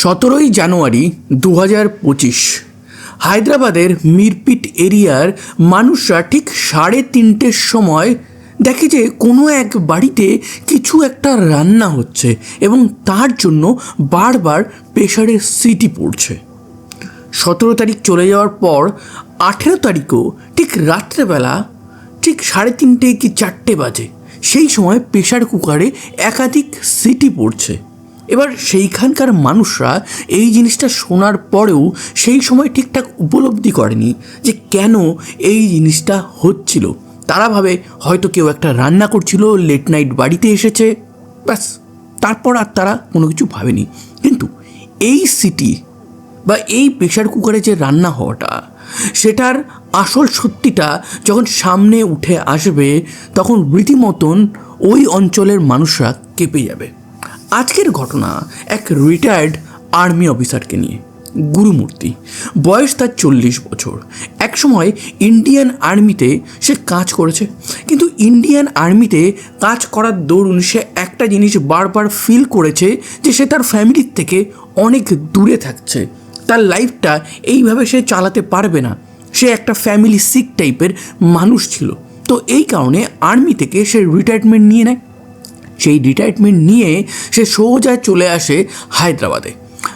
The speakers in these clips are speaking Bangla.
সতেরোই জানুয়ারি দু হাজার পঁচিশ। হায়দ্রাবাদের মিরপিট এরিয়ার মানুষরা ঠিক সাড়ে তিনটের সময় দেখে যে কোনো এক বাড়িতে কিছু একটা রান্না হচ্ছে এবং তার জন্য বারবার প্রেশারের সিটি পড়ছে। সতেরো তারিখ চলে যাওয়ার পর আঠেরো তারিখও ঠিক রাত্রেবেলা ঠিক সাড়ে তিনটে কি চারটে বাজে সেই সময় প্রেশার কুকারে একাধিক সিটি পড়ছে। এবার সেইখানকার মানুষরা এই জিনিসটা শোনার পরেও সেই সময় ঠিকঠাক উপলব্ধি করেনি যে কেন এই জিনিসটা হচ্ছিল। তারা ভাবে হয়তো কেউ একটা রান্না করছিল লেট নাইট বাড়িতে এসেছে, ব্যাস। তারপর আর তারা কোনো কিছু ভাবেনি। কিন্তু এই সিটি বা এই প্রেশার কুকারে যে রান্না হওয়াটা, সেটার আসল সত্যিটা যখন সামনে উঠে আসবে, তখন রীতিমতন ওই অঞ্চলের মানুষরা কেঁপে যাবে। আজকের ঘটনা এক রিটায়ার্ড আর্মি অফিসারকে নিয়ে। গুরুমূর্তি, বয়স তার চল্লিশ বছর। একসময় ইন্ডিয়ান আর্মিতে সে কাজ করেছে, কিন্তু ইন্ডিয়ান আর্মিতে কাজ করার দরুন সে একটা জিনিস বারবার ফিল করেছে যে সে তার ফ্যামিলির থেকে অনেক দূরে থাকছে। তার লাইফটা এইভাবে সে চালাতে পারবে না। সে একটা ফ্যামিলি সিক টাইপের মানুষ ছিল। তো এই কারণে আর্মি থেকে সে রিটায়ারমেন্ট নিয়ে নেয়। সেই রিটায়ারমেন্ট নিয়ে সে সোজা চলে আসে হায়দ্রাবাদে।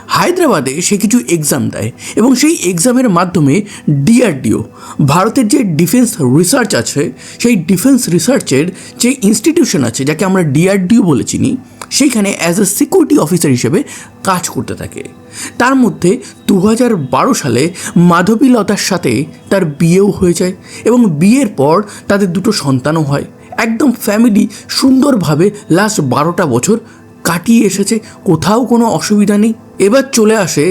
হায়দ্রাবাদে সে কিছু এক্সাম দেয় এবং সেই এক্সামের মাধ্যমে ডিআরডিও ভারতের যে ডিফেন্স রিসার্চ আছে, সেই ডিফেন্স রিসার্চের যে ইনস্টিটিউশন আছে, যাকে আমরা ডিআরডিও বলে চিনি, সেইখানে অ্যাজ এ সিকিউরিটি অফিসার হিসেবে কাজ করতে থাকে। তার মধ্যে দু হাজার বারো সালে মাধবীলতার সাথে তার বিয়েও হয়ে যায় এবং বিয়ের পর তাদের দুটো সন্তানও হয়। একদম ফ্যামিলি সুন্দরভাবে লাস্ট বারোটা বছর কাটিয়ে এসেছে, কোথাও কোনো অসুবিধা নেই। এবার চলে আসে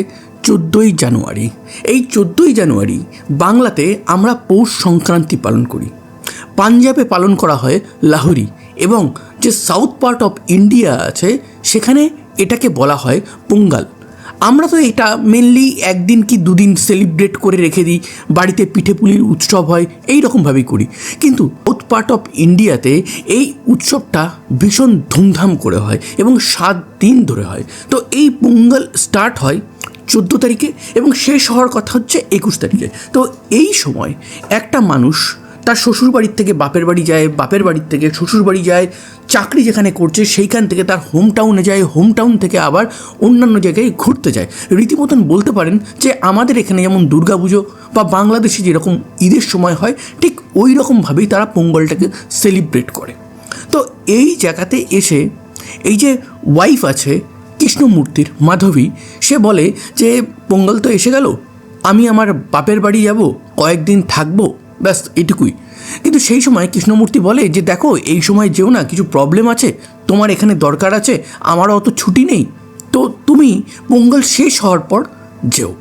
চোদ্দোই জানুয়ারি। এই চোদ্দোই জানুয়ারি বাংলাতে আমরা পৌষ সংক্রান্তি পালন করি। পাঞ্জাবে পালন করা হয় লাহোরি এবং যে সাউথ পার্ট অফ ইন্ডিয়া আছে, সেখানে এটাকে বলা হয় পোঙ্গাল। আমরা তো এটা মেনলি একদিন কি দুদিন সেলিব্রেট করে রেখে দিই, বাড়িতে পিঠেপুলির উৎসব হয়, এই রকমভাবেই করি। কিন্তু সাউথ পার্ট অফ ইন্ডিয়াতে এই উৎসবটা ভীষণ ধুমধাম করে হয় এবং সাত দিন ধরে হয়। তো এই পোঙ্গল স্টার্ট হয় চোদ্দ তারিখে এবং শেষ হওয়ার কথা হচ্ছে একুশ তারিখে। তো এই সময় একটা মানুষ তার শ্বশুর বাড়ির থেকে বাপের বাড়ি যায়, বাপের বাড়ির থেকে শ্বশুর বাড়ি যায়, চাকরি যেখানে করছে সেইখান থেকে তার হোম টাউনে যায় হোম টাউন থেকে আবার অন্যান্য জায়গায় ঘুরতে যায়। রীতিমতন বলতে পারেন যে আমাদের এখানে যেমন দুর্গাপুজো বা বাংলাদেশে যেরকম ঈদের সময় হয়, ঠিক ওই রকমভাবেই তারা পোঙ্গলটাকে সেলিব্রেট করে। তো এই জায়গাতে এসে এই যে ওয়াইফ আছে কৃষ্ণমূর্তির মাধবী, সে বলে যে, পোঙ্গল তো এসে গেল, আমি আমার বাপের বাড়ি যাব, কয়েকদিন থাকব ব্যাস, এটুকুই। কিন্তু সেই সময় কৃষ্ণমূর্তি বলে যে, দেখো, এই সময় যেও না, কিছু প্রবলেম আছে, তোমার এখানে দরকার আছে, আমারও অত ছুটি নেই। তো তুমি পোঙ্গল শেষ হওয়ার পর যেও।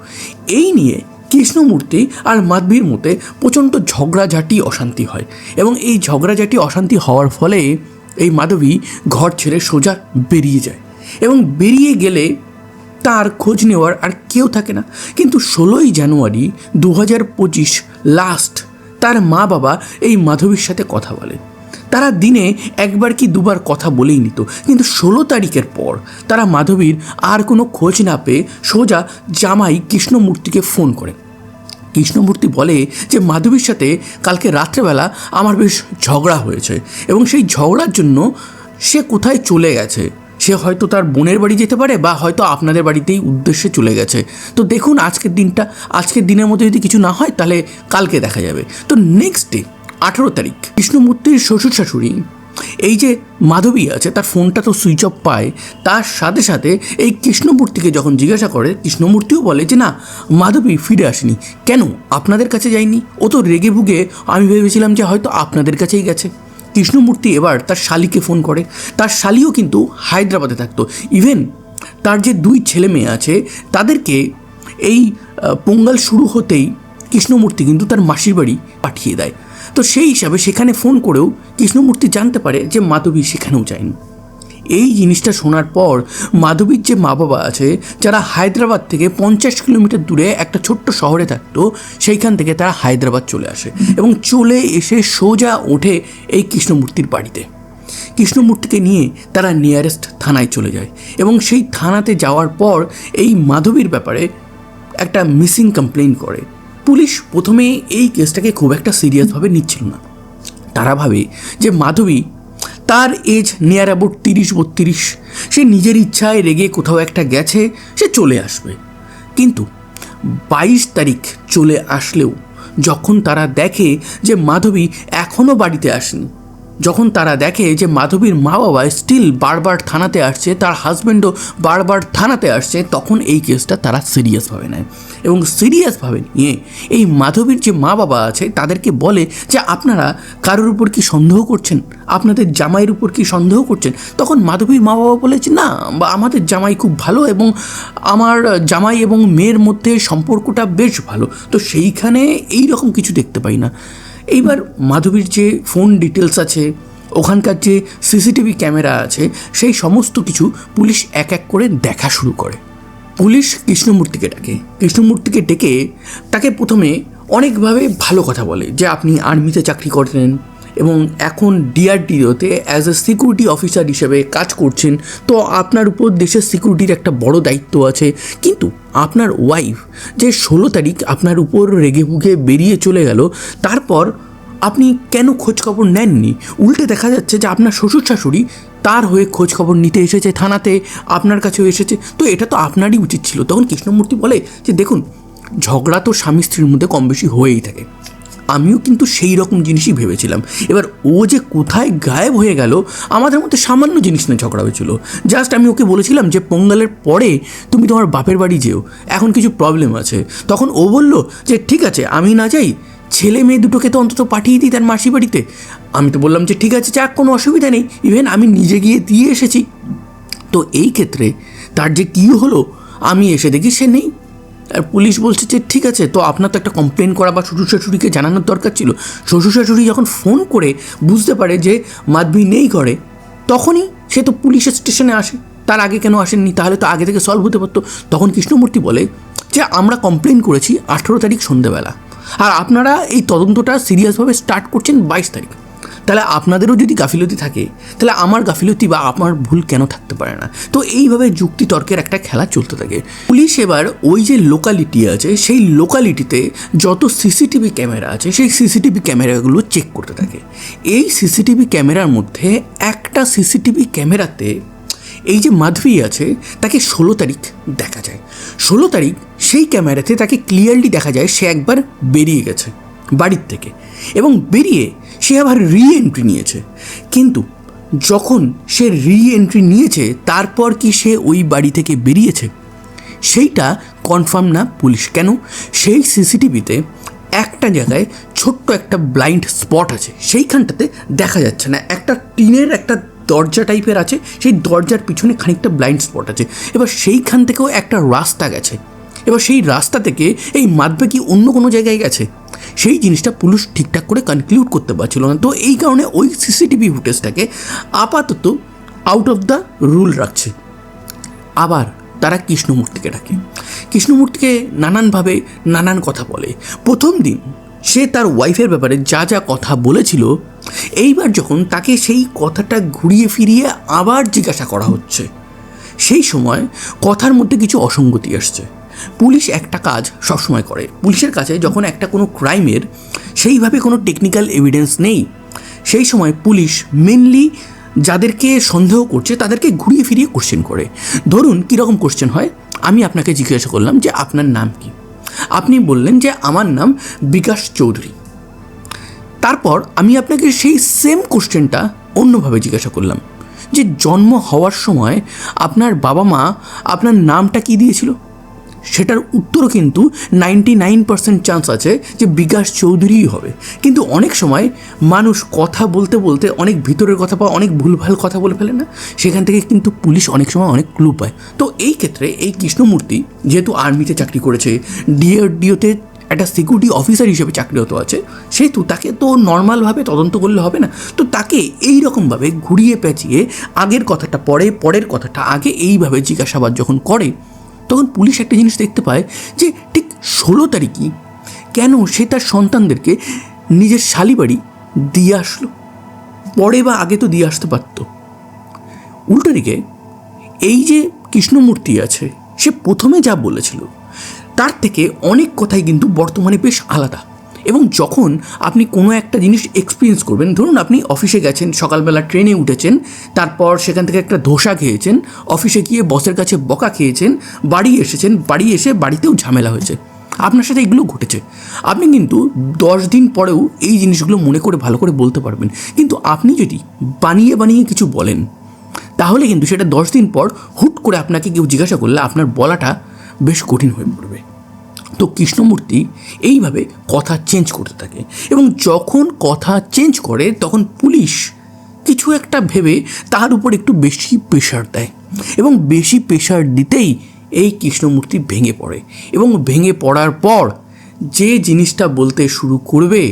এই নিয়ে কৃষ্ণমূর্তি আর মাধবীর মতে প্রচণ্ড ঝগড়াঝাটি, অশান্তি হয়। এবং এই ঝগড়াঝাটি, অশান্তি হওয়ার ফলে এই মাধবী ঘর ছেড়ে সোজা বেরিয়ে যায়। এবং বেরিয়ে গেলে তার খোঁজ নেওয়ার আর কেউ থাকে না। কিন্তু ষোলোই জানুয়ারি দু হাজার পঁচিশ লাস্ট তার মা বাবা এই মাধবীর সাথে কথা বলে। তারা দিনে একবার কি দুবার কথা বলেই নিত, কিন্তু ষোলো তারিখের পর তারা মাধবীর আর কোনো খোঁজ না পেয়ে সোজা জামাই কৃষ্ণমূর্তিকে ফোন করে। কৃষ্ণমূর্তি বলে যে, মাধবীর সাথে কালকে রাত্রেবেলা আমার বেশ ঝগড়া হয়েছে এবং সেই ঝগড়ার জন্য সে কোথায় চলে গেছে? সে হয়তো তার বোনের বাড়ি যেতে পারে বা হয়তো আপনাদের বাড়িতেই উদ্দেশ্যে চলে গেছে। তো দেখুন আজকের দিনটা, আজকের দিনের মধ্যে যদি কিছু না হয় তাহলে কালকে দেখা যাবে। তো নেক্সট ডে আঠেরো তারিখ, কৃষ্ণমূর্তির শ্বশুর শাশুড়ি এই যে মাধবী আছে, তার ফোনটা তো সুইচ অফ পায়। তার সাথে সাথে এই কৃষ্ণমূর্তিকে যখন জিজ্ঞাসা করে, কৃষ্ণমূর্তিও বলে যে, না, মাধবী ফিরে আসেনি। কেন? আপনাদের কাছে যায়নি? ও তো রেগে ভুগে, আমি ভেবেছিলাম যে হয়তো আপনাদের কাছেই গেছে। কৃষ্ণমূর্তি এবার তার শালিকে ফোন করে। তার শালিও কিন্তু হায়দ্রাবাদে থাকতো। ইভেন তার যে দুই ছেলে মেয়ে আছে, তাদেরকে এই পোঙ্গাল শুরু হতেই কৃষ্ণমূর্তি কিন্তু তার মাসির বাড়ি পাঠিয়ে দেয়। তো সেই হিসাবে সেখানে ফোন করেও কৃষ্ণমূর্তি জানতে পারে যে মাধবী সেখানেও যায়নি। এই জিনিসটা শোনার পর মাধবীর যে মা বাবা আছে, যারা হায়দ্রাবাদ থেকে পঞ্চাশ কিলোমিটার দূরে একটা ছোট্ট শহরে থাকতো, সেইখান থেকে তারা হায়দ্রাবাদ চলে আসে এবং চলে এসে সোজা ওঠে এই কৃষ্ণমূর্তির বাড়িতে। কৃষ্ণমূর্তিকে নিয়ে তারা নিয়ারেস্ট থানায় চলে যায় এবং সেই থানাতে যাওয়ার পর এই মাধবীর ব্যাপারে একটা মিসিং কমপ্লেন করে। পুলিশ প্রথমে এই কেসটাকে খুব একটা সিরিয়াসভাবে নিচ্ছিল না। তারা ভাবে যে মাধবী তার এজ নিয়ার অ্যাবাউট তিরিশ বত্রিশ। সে নিজের ইচ্ছায় রেগে কোথাও একটা গেছে, সে চলে আসবে। কিন্তু বাইশ তারিখ চলে আসলেও যখন তারা দেখে যে মাধবী এখনও বাড়িতে আসেনি যখন তারা দেখে যে মাধবীর মা বাবা স্টিল বারবার থানাতে আসছে, তার হাজব্যান্ডও বারবার থানাতে আসছে, তখন এই কেসটা তারা সিরিয়াসভাবে নেয়। এবং সিরিয়াসভাবে নিয়ে এই মাধবীর যে মা বাবা আছে, তাদেরকে বলে যে আপনারা কারোর উপর কি সন্দেহ করছেন? আপনাদের জামাইয়ের উপর কি সন্দেহ করছেন? তখন মাধবীর মা বাবা বলেছে না, বা আমাদের জামাই খুব ভালো এবং আমার জামাই এবং মেয়ের মধ্যে সম্পর্কটা বেশ ভালো। তো সেইখানে এই রকম কিছু দেখতে পাই না। এইবার মাধবীর যে ফোন ডিটেলস আছে, ওখানকার যে সিসিটিভি ক্যামেরা আছে, সেই সমস্ত কিছু পুলিশ এক এক করে দেখা শুরু করে। পুলিশ কৃষ্ণমূর্তিকে ডাকে। কৃষ্ণমূর্তিকে ডেকে তাকে প্রথমে অনেকভাবে ভালো কথা বলে যে, আপনি আর্মিতে চাকরি করতেন এবং এখন ডিআরডিওতে অ্যাজ এ সিকিউরিটি অফিসার হিসেবে কাজ করছেন, তো আপনার উপর দেশের সিকিউরিটির একটা বড় দায়িত্ব আছে। কিন্তু আপনার ওয়াইফ যে ষোলো তারিখ আপনার উপর রেগে ভুগে বেরিয়ে চলে গেল, তারপর আপনি কেন খোঁজখবর নেননি? উল্টে দেখা যাচ্ছে যে আপনার শ্বশুর শাশুড়ি তার হয়ে খোঁজখবর নিতে এসেছে থানাতে, আপনার কাছেও এসেছে। তো এটা তো আপনারই উচিত ছিল। তখন কৃষ্ণমূর্তি বলে যে, দেখুন, ঝগড়া তো স্বামী স্ত্রীর মধ্যে কম বেশি হয়েই থাকে। আমিও কিন্তু সেই রকম জিনিসই ভেবেছিলাম। এবার ও যে কোথায় গায়েব হয়ে গেল, আমাদের মধ্যে সামান্য জিনিস নিয়ে ঝগড়া হয়েছিল। জাস্ট আমি ওকে বলেছিলাম যে, পোঙ্গালের পরে তুমি তোমার বাপের বাড়ি যেও। এখন কিছু প্রবলেম আছে। তখন ও বলল যে, ঠিক আছে, আমি না যাই। ছেলে মেয়ে দুটোকে তো অন্তত পাঠিয়ে দিই তার মাসি বাড়িতে। আমি তো বললাম যে, ঠিক আছে, যাক, কোনো অসুবিধা নেই। ইভেন আমি নিজে গিয়ে দিয়ে এসেছি। তো এই ক্ষেত্রে তার যে কী হলো, আমি এসে দেখি সে নেই। আর পুলিশ বলছে যে, ঠিক আছে, তো আপনার তো একটা কমপ্লেন করা বা শ্বশুর শাশুড়িকে জানানোর দরকার ছিল। শ্বশুর শাশুড়ি যখন ফোন করে, বুঝতে পারে যে মাধবী নেই ঘরে, তখনই সে তো পুলিশের স্টেশনে আসে। তার আগে কেন আসেননি? তাহলে তো আগে থেকে সলভ হতে পারতো। তখন কৃষ্ণমূর্তি বলে যে, আমরা কমপ্লেন করেছি আঠেরো তারিখ সন্ধেবেলা। আর আপনারা এই তদন্তটা সিরিয়াসভাবে স্টার্ট করছেন বাইশ তারিখ। তাহলে আপনাদেরও যদি গাফিলতি থাকে, তাহলে আমার গাফিলতি বা আমার ভুল কেন থাকতে পারে না? তো এইভাবে যুক্তি তর্কের একটা খেলা চলতে থাকে। পুলিশ এবার ওই যে লোকালিটি আছে, সেই লোকালিটিতে যত সিসিটিভি ক্যামেরা আছে, সেই সিসিটিভি ক্যামেরাগুলো চেক করতে থাকে। এই সিসিটিভি ক্যামেরার মধ্যে একটা সিসিটিভি ক্যামেরাতে এই যে মাধবী আছে, তাকে ষোলো তারিখ দেখা যায়। ষোলো তারিখ সেই ক্যামেরাতে তাকে ক্লিয়ারলি দেখা যায়, সে একবার বেরিয়ে গেছে বাড়ির থেকে। এবং বেরিয়ে সে আবার রি এন্ট্রি নিয়েছে। কিন্তু যখন সে রি এন্ট্রি নিয়েছে, তারপর কি সে ওই বাড়ি থেকে বেরিয়েছে? সেইটা কনফার্ম না পুলিশ। কেন? সেই সিসিটিভিতে একটা জায়গায় ছোট্ট একটা ব্লাইন্ড স্পট আছে। সেইখানটাতে দেখা যাচ্ছে না। একটা টিনের একটা দরজা টাইপের আছে। সেই দরজার পিছনে খানিকটা ব্লাইন্ড স্পট আছে। এবার সেইখান থেকেও একটা রাস্তা গেছে। এবার সেই রাস্তা থেকে এই মাদবে কি অন্য কোনো জায়গায় গেছে। সেই জিনিসটা পুলিশ ঠিকঠাক করে কনক্লুড করতে পারছিল না। তো এই কারণে ওই সিসিটিভি ফুটেজটাকে আপাতত আউট অফ দ্য রুল রাখছে। আবার তারা কৃষ্ণমূর্তিকে ডাকে। কৃষ্ণমূর্তিকে নানানভাবে নানান কথা বলে। প্রথম দিন সে তার ওয়াইফের ব্যাপারে যা যা কথা বলেছিল, এইবার যখন তাকে সেই কথাটা ঘুরিয়ে ফিরিয়ে আবার জিজ্ঞাসা করা হচ্ছে, সেই সময় কথার মধ্যে কিছু অসঙ্গতি আসছে। পুলিশ একটা কাজ সবসময় করে। পুলিশের কাছে যখন একটা কোনো ক্রাইমের সেইভাবে কোনো টেকনিক্যাল এভিডেন্স নেই, সেই সময় পুলিশ মেনলি যাদেরকে সন্দেহ করছে তাদেরকে ঘুরিয়ে ফিরিয়ে কোশ্চেন করে। ধরুন কীরকম কোশ্চেন হয়? আমি আপনাকে জিজ্ঞাসা করলাম যে আপনার নাম কি? আপনি বললেন যে আমার নাম বিকাশ চৌধুরী। তারপর আমি আপনাকে সেই সেম কোশ্চেনটা অন্যভাবে জিজ্ঞাসা করলাম যে জন্ম হওয়ার সময় আপনার বাবা মা আপনার নামটা কি দিয়েছিল? সেটার উত্তরও কিন্তু নাইনটি নাইন পার্সেন্ট চান্স আছে যে বিকাশ চৌধুরীই হবে। কিন্তু অনেক সময় মানুষ কথা বলতে বলতে অনেক ভিতরের কথা বা অনেক ভুলভাল কথা বলে ফেলে না, সেখান থেকে কিন্তু পুলিশ অনেক সময় অনেক ক্লু পায়। তো এই ক্ষেত্রে এই কৃষ্ণমূর্তি যেহেতু আর্মিতে চাকরি করেছে ডিআরডিওতে একটা সিকিউরিটি অফিসার হিসেবে চাকরিরত আছে, সেহেতু তাকে তো নর্মালভাবে তদন্ত করলে হবে না। তো তাকে এই রকমভাবে ঘুরিয়ে পেঁচিয়ে আগের কথাটা পরে, পরের কথাটা আগে এইভাবে জিজ্ঞাসাবাদ যখন করে তখন পুলিশ একটা জিনিস দেখতে পায় যে ঠিক ষোলো তারিখই কেন সে তার সন্তানদেরকে নিজের শালিবাড়ি দিয়ে আসলো? পরে বা আগে তো দিয়ে আসতে পারত। উল্টো দিকে এই যে কৃষ্ণমূর্তি আছে, সে প্রথমে যা বলেছিল, তার থেকে অনেক কথাই কিন্তু বর্তমানে বেশ আলাদা। এবং যখন আপনি কোনো একটা জিনিস এক্সপিরিয়েন্স করবেন, ধরুন আপনি অফিসে গেছেন, সকালবেলা ট্রেনে উঠেছেন, তারপর সেখান থেকে একটা ধোসা খেয়েছেন অফিসে গিয়ে বসের কাছে বকা খেয়েছেন, বাড়ি এসেছেন, বাড়ি এসে বাড়িতেও ঝামেলা হয়েছে। আপনার সাথে এগুলো ঘটেছে। আপনি কিন্তু দশ দিন পরেও এই জিনিসগুলো মনে করে ভালো করে বলতে পারবেন। কিন্তু আপনি যদি বানিয়ে বানিয়ে কিছু বলেন, তাহলে কিন্তু সেটা দশ দিন পর হুট করে আপনাকে কেউ জিজ্ঞাসা করলে আপনার বলাটা বেশ কঠিন হয়ে পড়বে। তো কৃষ্ণমূর্তি এইভাবে কথা চেঞ্জ করতে থাকে এবং যখন কথা চেঞ্জ করে, তখন পুলিশ কিছু একটা ভেবে তার উপর একটু বেশি প্রেশার দেয় এবং বেশি প্রেশার দিতেই এই কৃষ্ণমূর্তি ভেঙে পড়ে এবং ভেঙে পড়ার পর যে জিনিসটা বলতে শুরু করবে,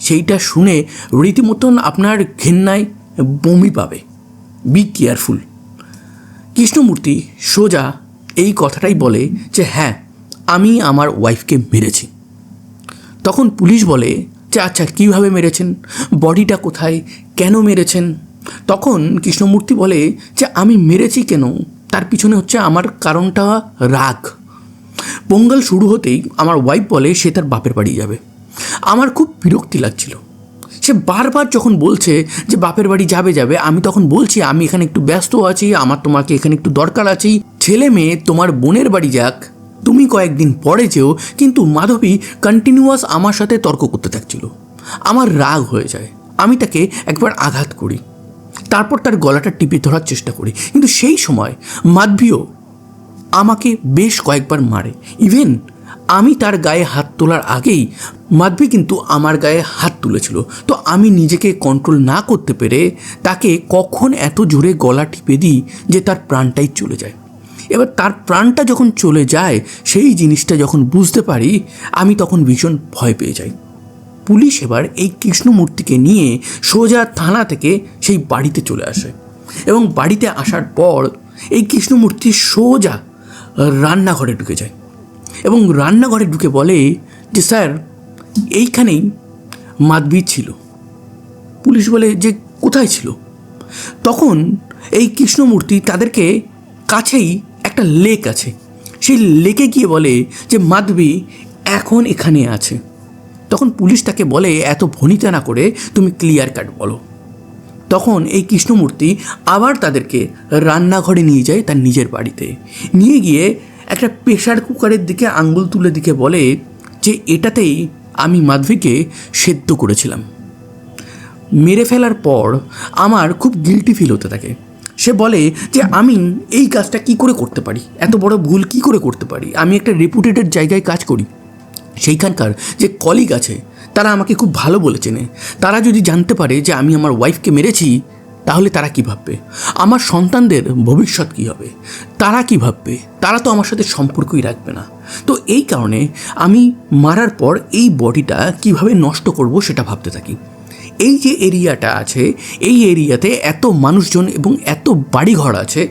সেইটা শুনে রীতিমতন আপনার ঘেন্নায় বমি পাবে। বি কেয়ারফুল কৃষ্ণমূর্তি সোজা এই কথাটাই বলে যে হ্যাঁ আমি আমার ওয়াইফকে মেরেছি। তখন পুলিশ বলে যে আচ্ছা কীভাবে মেরেছেন? বডিটা কোথায়? কেন মেরেছেন? তখন কৃষ্ণমূর্তি বলে যে, আমি মেরেছি কেন? তার পিছনে হচ্ছে আমার কারণটা রাগ। পোঙ্গল শুরু হতেই আমার ওয়াইফ বলে, সে তার বাপের বাড়ি যাবে। আমার খুব বিরক্তি লাগছিল। সে বারবার যখন বলছে যে, বাপের বাড়ি যাবে যাবে, আমি তখন বলছি, আমি এখানে একটু ব্যস্ত আছি, আমার তোমাকে এখানে একটু দরকার আছেই। ছেলে মেয়ে, তোমার বোনের বাড়ি যাক। তুমি কয়েকদিন পরে যেও, কিন্তু মাধবী কন্টিনিউয়াস আমার সাথে তর্ক করতে থাকছিল। আমার রাগ হয়ে যায়। আমি তাকে একবার আঘাত করি। তারপর তার গলাটা টিপে ধরার চেষ্টা করি। কিন্তু সেই সময় মাধবীও আমাকে বেশ কয়েকবার মারে। ইভেন আমি তার গায়ে হাত তোলার আগেই মাধবী কিন্তু আমার গায়ে হাত তুলেছিল। তো আমি নিজেকে কন্ট্রোল না করতে পেরে তাকে কখন এত জোরে গলা টিপে দিই যে তার প্রাণটাই চলে যায়। এবার তার প্রাণটা যখন চলে যায়, সেই জিনিসটা যখন বুঝতে পারি, আমি তখন ভীষণ ভয় পেয়ে যাই। পুলিশ এবার এই কৃষ্ণমূর্তিকে নিয়ে সোজা থানা থেকে সেই বাড়িতে চলে আসে এবং বাড়িতে আসার পর এই কৃষ্ণমূর্তি সোজা রান্নাঘরে ঢুকে যায় এবং রান্নাঘরে ঢুকে বলে যে, স্যার, এইখানেই মাধবী ছিল। পুলিশ বলে, যে, কোথায় ছিল? তখন এই কৃষ্ণমূর্তি তাদেরকে কাছেই একটা লেক আছে। সেই লেকে গিয়ে বলে যে, মাধবী, এখন এখানে আছে। তখন পুলিশ তাকে বলে, এত ভনিতা না করে তুমি ক্লিয়ার কাট বলো। তখন এই কৃষ্ণমূর্তি আবার তাদেরকে রান্নাঘরে নিয়ে যায় তার নিজের বাড়িতে। নিয়ে গিয়ে একটা প্রেশার কুকারের দিকে আঙ্গুল তুলে দিকে বলে যে, এটাতেই আমি মাধবীকে সেদ্ধ করেছিলাম। মেরে ফেলার পর আমার খুব গিলটি ফিল হতে থাকে। সে বলে যে, আমি এই কাজটা কি করে করতে পারি? এত বড় ভুল কি করে করতে পারি? আমি একটা রেপুটেটেড জায়গায় কাজ করি। সেইখানকার যে কলিগ আছে, তারা আমাকে খুব ভালো বলে চেনে। তারা যদি জানতে পারে যে, আমি আমার ওয়াইফকে মেরেছি, তাহলে তারা কী ভাববে? আমার সন্তানদের ভবিষ্যৎ কী হবে? তারা কী ভাববে? তারা তো আমার সাথে সম্পর্কই রাখবে না। তো এই কারণে আমি মারার পর এই বডিটা কীভাবে নষ্ট করব সেটা ভাবতে থাকি। এই যে এরিয়াটা আছে, এই এরিয়াতে এত মানুষজন এবং এত বাড়িঘর আছে,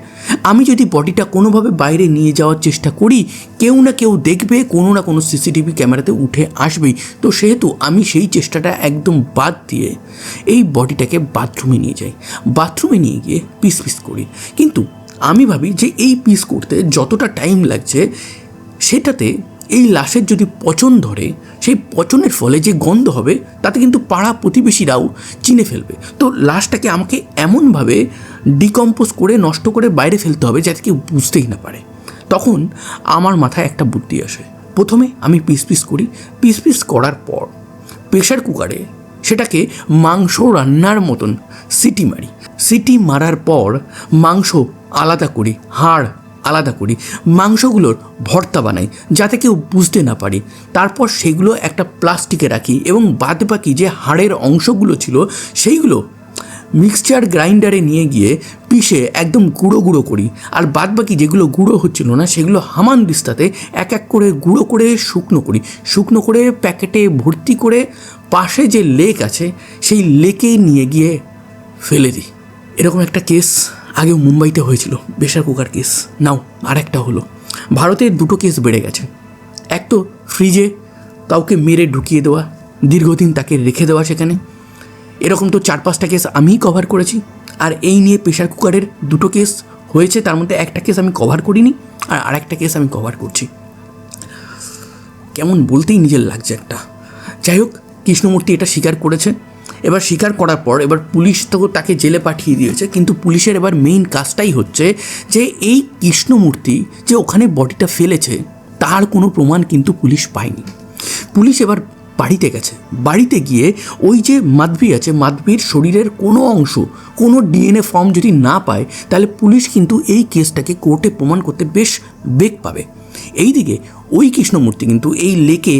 আমি যদি বডিটা কোনোভাবে বাইরে নিয়ে যাওয়ার চেষ্টা করি, কেউ না কেউ দেখবে, কোনো না কোনো সিসিটিভি ক্যামেরাতে উঠে আসবেই। তো সেহেতু আমি সেই চেষ্টাটা একদম বাদ দিয়ে এই বডিটাকে বাথরুমে নিয়ে যাই। বাথরুমে নিয়ে গিয়ে পিস পিস করি। কিন্তু আমি ভাবি যে এই পিস করতে যতটা টাইম লাগছে, সেটাতে এই লাশের যদি পচন ধরে, সেই পচনের ফলে যে গন্ধ হবে, তাতে কিন্তু পাড়া প্রতিবেশীরাও চিনে ফেলবে। তো লাশটাকে আমাকে এমনভাবে ডিকম্পোজ করে, নষ্ট করে বাইরে ফেলতে হবে যাতে কেউ বুঝতেই না পারে। তখন আমার মাথায় একটা বুদ্ধি আসে। প্রথমে আমি পিস পিস করি। পিস পিস করার পর প্রেশার কুকারে সেটাকে মাংস রান্নার মতন সিটি মারি। সিটি মারার পর মাংস আলাদা করি, হাড় আলাদা করি। মাংসগুলোর ভর্তা বানাই যাতে কেউ বুঝতে না পারি। তারপর সেগুলো একটা প্লাস্টিকে রাখি এবং বাদ বাকি যে হাড়ের অংশগুলো ছিল সেইগুলো মিক্সচার গ্রাইন্ডারে নিয়ে গিয়ে পিষে একদম গুঁড়ো গুঁড়ো করি। আর বাদ বাকি যেগুলো গুঁড়ো হচ্ছিল না সেগুলো হামান দিস্তাতে এক এক করে গুঁড়ো করে শুকনো করি। শুকনো করে প্যাকেটে ভর্তি করে পাশে যে লেক আছে সেই লেকে নিয়ে গিয়ে ফেলে দিই। এরকম একটা কেস। আগেও মুম্বাইতে হয়েছিল প্রেশার কুকার কেস। নাও আর একটা হলো। ভারতের দুটো কেস বেড়ে গেছে। এক তো ফ্রিজে কাউকে মেরে ঢুকিয়ে দেওয়া, দীর্ঘদিন তাকে রেখে দেওয়া সেখানে। এরকম তো চার পাঁচটা কেস আমিই কভার করেছি। আর এই নিয়ে প্রেশার কুকারের দুটো কেস হয়েছে, তার মধ্যে একটা কেস আমি কভার করিনি, আর আরেকটা কেস আমি কভার করছি। কেমন বলতেই নিজের লাগছে একটা। যাই হোক, কৃষ্ণমূর্তি এটা স্বীকার করেছে। এবার স্বীকার করার পর এবার পুলিশ তো তাকে জেলে পাঠিয়ে দিয়েছে, কিন্তু পুলিশের এবার মেইন কাজটাই হচ্ছে যে এই কৃষ্ণমূর্তি যে ওখানে বডিটা ফেলেছে, তার কোনো প্রমাণ কিন্তু পুলিশ পায়নি। পুলিশ এবার বাড়িতে গেছে। বাড়িতে গিয়ে ওই যে মাধবী আছে, মাধবীর শরীরের কোনো অংশ, কোনো ডিএনএ ফর্ম যদি না পায়, তাহলে পুলিশ কিন্তু এই কেসটাকে কোর্টে প্রমাণ করতে বেশ বেগ পাবে। এইদিকে ওই কৃষ্ণমূর্তি কিন্তু এই লেকে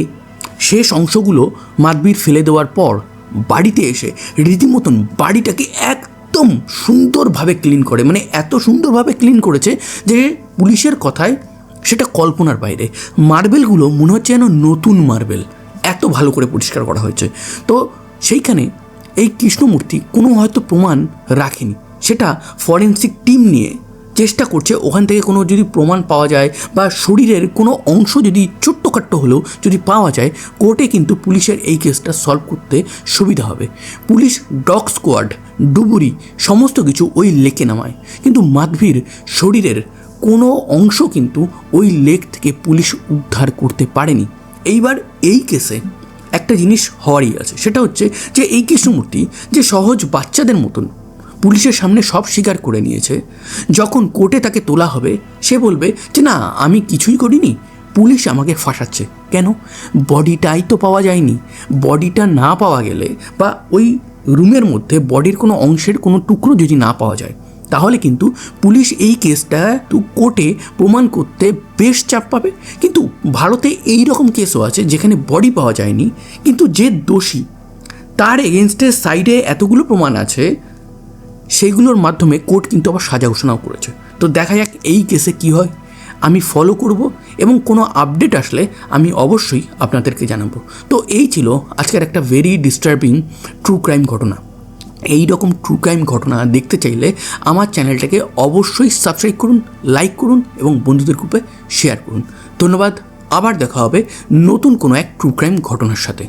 শেষ অংশগুলো মাধবীর ফেলে দেওয়ার পর বাড়িতে এসে রীতিমতন বাড়িটাকে একদম সুন্দরভাবে ক্লিন করে মানে এত সুন্দরভাবে ক্লিন করেছে যে পুলিশের কথায় সেটা কল্পনার বাইরে। মার্বেলগুলো মনে হচ্ছে যেন নতুন মার্বেল, এত ভালো করে পরিষ্কার করা হয়েছে। তো সেইখানে এই কৃষ্ণমূর্তি কোনো হয়তো প্রমাণ রাখেনি, সেটা ফরেন্সিক টিম নিয়ে চেষ্টা করছে, ওখান থেকে কোনো যদি প্রমাণ পাওয়া যায় বা শরীরের কোনো অংশ যদি ছোট্টখাট্ট হলেও যদি পাওয়া যায়, কোর্টে কিন্তু পুলিশের এই কেসটা সলভ করতে সুবিধা হবে। পুলিশ, ডগ স্কোয়াড, ডুবুরি, সমস্ত কিছু ওই লেকে নামায়। কিন্তু মাধবীর শরীরের কোনো অংশ কিন্তু ওই লেক থেকে পুলিশ উদ্ধার করতে পারেনি। এইবার এই কেসে একটা জিনিস হওয়ারই আছে, সেটা হচ্ছে যে এই কৃষ্ণমূর্তি যে সহজ বাচ্চাদের মতন পুলিশের সামনে সব স্বীকার করে নিয়েছে। যখন কোর্টে তাকে তোলা হবে, সে বলবে যে, না, আমি কিছুই করিনি। পুলিশ আমাকে ফাঁসাচ্ছে। কেন? বডিটাই তো পাওয়া যায়নি। বডিটা না পাওয়া গেলে বা ওই রুমের মধ্যে বডির কোনো অংশের কোনো টুকরো যদি না পাওয়া যায়, তাহলে কিন্তু পুলিশ এই কেসটা তো কোর্টে প্রমাণ করতে বেশ চাপ পাবে। কিন্তু ভারতে এই রকম কেসও আছে যেখানে বডি পাওয়া যায়নি, কিন্তু যে দোষী, তার এগেনস্টের সাইডে এতগুলো প্রমাণ আছে সেইগুলোর মাধ্যমে কোর্ট কিন্তু আবার সাজা ঘোষণাও করেছে। তো দেখা যাক এই কেসে কি হয়। আমি ফলো করব এবং কোনো আপডেট আসলে আমি অবশ্যই আপনাদেরকে জানাব। তো এই ছিল আজকের একটা ভেরি ডিস্টার্বিং ট্রু ক্রাইম ঘটনা। এই রকম ট্রু ক্রাইম ঘটনা দেখতে চাইলে আমার চ্যানেলটাকে অবশ্যই সাবস্ক্রাইব করুন লাইক করুন এবং বন্ধুদের গ্রুপে শেয়ার করুন। ধন্যবাদ, আবার দেখা হবে নতুন কোনো এক ট্রু ক্রাইম ঘটনার সাথে।